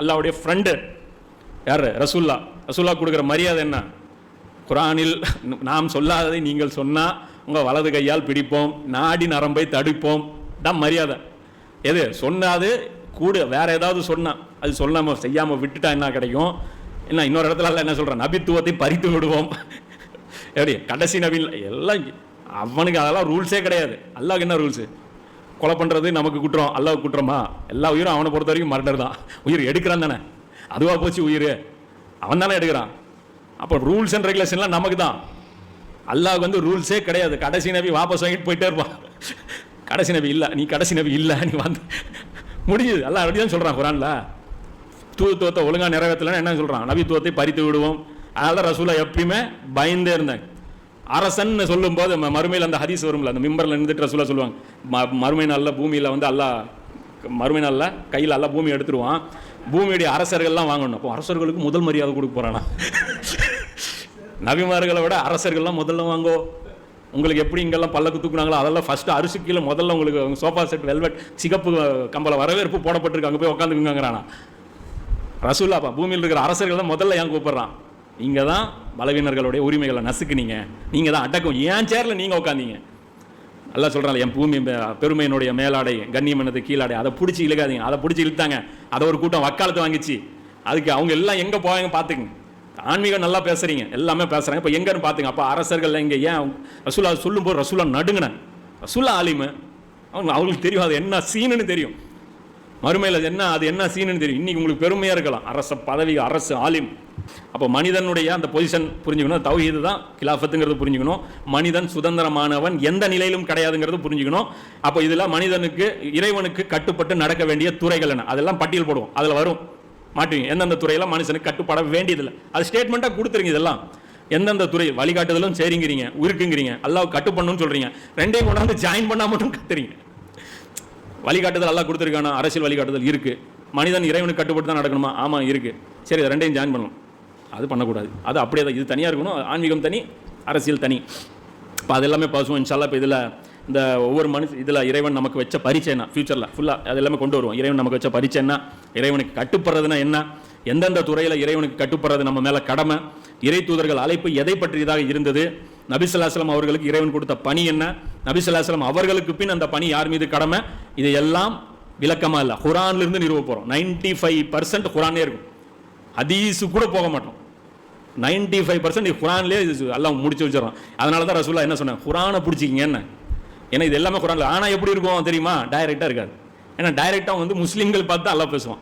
அல்லாவுடைய ஃப்ரெண்டு யார்? ரசூல்லா. ரசூல்லா கொடுக்குற மரியாதை என்ன? குரானில் நாம் சொல்லாததை நீங்கள் சொன்னால் உங்கள் வலது கையால் பிடிப்போம் நாடி நரம்பை தடுப்போம். தான் மரியாதை. எது? சொன்னாது கூட வேற ஏதாவது சொன்னால் அது சொல்லாமல் செய்யாமல் விட்டுட்டா என்ன கிடைக்கும்? என்ன இன்னொரு இடத்துல என்ன சொல்கிறான் நபித்துவத்தை பறித்து விடுவோம். எப்படி? கடைசி நபி எல்லாம் அவனுக்கு அதெல்லாம் ரூல்ஸே கிடையாது. அல்லாவுக்கு என்ன ரூல்ஸு கொலை பண்ணுறது நமக்கு குற்றம் அல்லா குற்றமா? எல்லா உயிரும் அவனை பொறுத்த வரைக்கும் மர்டர் தான். உயிர் எடுக்கிறான் தானே. அதுவாக போச்சு உயிர். அவன் தானே எடுக்கிறான். அப்போ ரூல்ஸ் அண்ட் ரெகுலேஷன்லாம் நமக்கு தான். அல்லாஹ் வந்து ரூல்ஸே கிடையாது. கடைசி நபி வாபஸ் வாங்கிட்டு போயிட்டே இருப்பான். கடைசி நபி இல்லை. நீ கடைசி நபி இல்லை. நீ வந்து முடிஞ்சுது எல்லாம் அப்படி தான் சொல்கிறான் குரானில். தூத்துவத்தை ஒழுங்காக நிறைவேற்றலன்னு என்ன சொல்கிறான் நபித்துவத்தை பறித்து விடுவோம். அதனால் ரசூலா எப்பயுமே பயந்தே இருந்தேன். அரசன் சொல்லும்போது ம- மறுமையில் அந்த ஹதீஸ் வரும்ல அந்த மிம்பரில் இருந்துட்டு ரசூலா சொல்லுவாங்க ம மறுமை நாளில் பூமியில் வந்து அல்லாஹ் மறுமை நாளில் கையில் எல்லாம் பூமி எடுத்துருவான் பூமியுடைய அரசர்கள்லாம் வாங்கணும். அப்போ அரசர்களுக்கு முதல் மரியாதை கொடுக்க போகிறானா நபிமார்களை விட அரசர்கள்லாம் முதல்ல வாங்கோ. உங்களுக்கு எப்படி இங்கெல்லாம் பல்லக்கு தூக்குனாங்களோ அதெல்லாம் ஃபஸ்ட்டு அரிசி கீழே முதல்ல உங்களுக்கு சோஃபா செட் வெல்வெட் சிகப்பு கம்பள வரவேற்பு போடப்பட்டிருக்கு அங்கே போய் உட்காந்துக்குங்கிறானா ரசூல்லாப்பா பூமியில் இருக்கிற அரசர்கள் தான் முதல்ல ஏன் கூப்பிட்றான்? இங்கே தான் பலவீனர்களுடைய உரிமைகளை நசுக்குனீங்க. நீங்கள் தான் அடக்கம். ஏன் சேரில் நீங்கள் உட்காந்தீங்க. நல்லா சொல்கிறாங்க என் பூமி பெருமையினுடைய மேலாடை கண்ணியம் என்னது கீழாடை அதை பிடிச்சி இழுக்காதீங்க. அதை பிடிச்சி இழுத்தாங்க. அதை ஒரு கூட்டம் வக்காலத்து வாங்கிச்சு. அதுக்கு அவங்க எல்லாம் எங்கே போவாங்க பார்த்துக்குங்க. ஆன்மீகம் நல்லா பேசுகிறீங்க எல்லாமே பேசுகிறாங்க இப்போ எங்கேன்னு பார்த்துங்க அப்போ அரசர்கள் இங்கே ஏன் ரசூலா சொல்லும்போது ரசூலா நடுங்கினேன். ரசூலா ஆலிமு. அவங்க அவங்களுக்கு தெரியும். அது என்ன சீனுன்னு தெரியும். மறுமையில் என்ன அது என்ன சீனுன்னு தெரியும். இன்றைக்கி உங்களுக்கு பெருமையாக இருக்கலாம். அரச பதவி அரசு ஆலிம். அப்போ மனிதனுடைய அந்த பொசிஷன் புரிஞ்சுக்கணும். தௌஹீது தான் கிலாஃபத்துங்கிறது புரிஞ்சுக்கணும். மனிதன் சுதந்திரமானவன் எந்த நிலையிலும் கிடையாதுங்கிறது புரிஞ்சுக்கணும். அப்போ இதில் மனிதனுக்கு இறைவனுக்கு கட்டுப்பட்டு நடக்க வேண்டிய துறைகள் என்ன? அதெல்லாம் பட்டியல் போடுவோம். அதில் வரும். மாட்டுவீங்க. எந்தெந்த துறையெல்லாம் மனுஷனுக்கு கட்டுப்பட வேண்டியதில்லை. அது ஸ்டேட்மெண்ட்டாக கொடுத்துருங்க இதெல்லாம். எந்தெந்த துறை வழிகாட்டுதலும் சரிங்கிறீங்க உருக்குங்கிறீங்க. எல்லாம் கட்டுப்படணும்னு சொல்கிறீங்க ரெண்டையும் கொண்டாந்து ஜாயின் பண்ணால் மட்டும் கத்துறீங்க. வழிகாட்டுதல் எல்லாம் கொடுத்துருக்கானா? அரசியல் வழிகாட்டுதல் இருக்கு. மனிதன் இறைவனுக்கு கட்டுப்பட்டு தான் நடக்கணுமா? ஆமாம் இருக்கு. சரி இது ரெண்டையும் ஜாயின் பண்ணலாம். அது பண்ணக்கூடாது. அது அப்படியே தான் இது தனியாக இருக்கணும் ஆன்மீகம் தனி அரசியல் தனி. இப்போ அது எல்லாமே பேசுவோம் இப்போ இதில் இந்த ஒவ்வொரு மனுஷ இதில் இறைவன் நமக்கு வச்ச பரிச்சைனா என்ன ஃபியூச்சரில் ஃபுல்லாக அது எல்லாமே கொண்டு வருவோம். இறைவன் நமக்கு வச்ச பரிச்சைன்னா இறைவனுக்கு கட்டுப்படுறதுனா என்ன? எந்தெந்த துறையில் இறைவனுக்கு கட்டுப்படுறது நம்ம மேலே கடமை? இறை தூதர்கள் அழைப்பு எதை பற்றியதாக இருந்தது? நபிசுல்லாஸ்லம் அவர்களுக்கு இறைவன் கொடுத்த பணி என்ன? நபிசுல்லாஸ்லம் அவர்களுக்கு பின் அந்த பணி யார் மீது கடமை? இது எல்லாம் விளக்கமாக இல்லை. குரான்லேருந்து நிறுவ போகிறோம் நைன்டி ஃபைவ் பர்சன்ட் குரானே இருக்கும். ஹதீஸு கூட போக மாட்டோம். நைன்டி ஃபைவ் பர்சன்ட் குரான்லேயே எல்லாம் முடிச்சு வச்சிடறோம். அதனால தான் ரசூல்லா என்ன சொன்னேன்? குரானை பிடிச்சிக்கிங்க என்ன? ஏன்னா இது எல்லாமே குரானில். ஆனால் எப்படி இருக்கும் தெரியுமா? டைரெக்டாக இருக்காது. ஏன்னா டைரெக்டாக வந்து முஸ்லீம்கள் பார்த்து தான் பேசுவோம் பேசுவான்.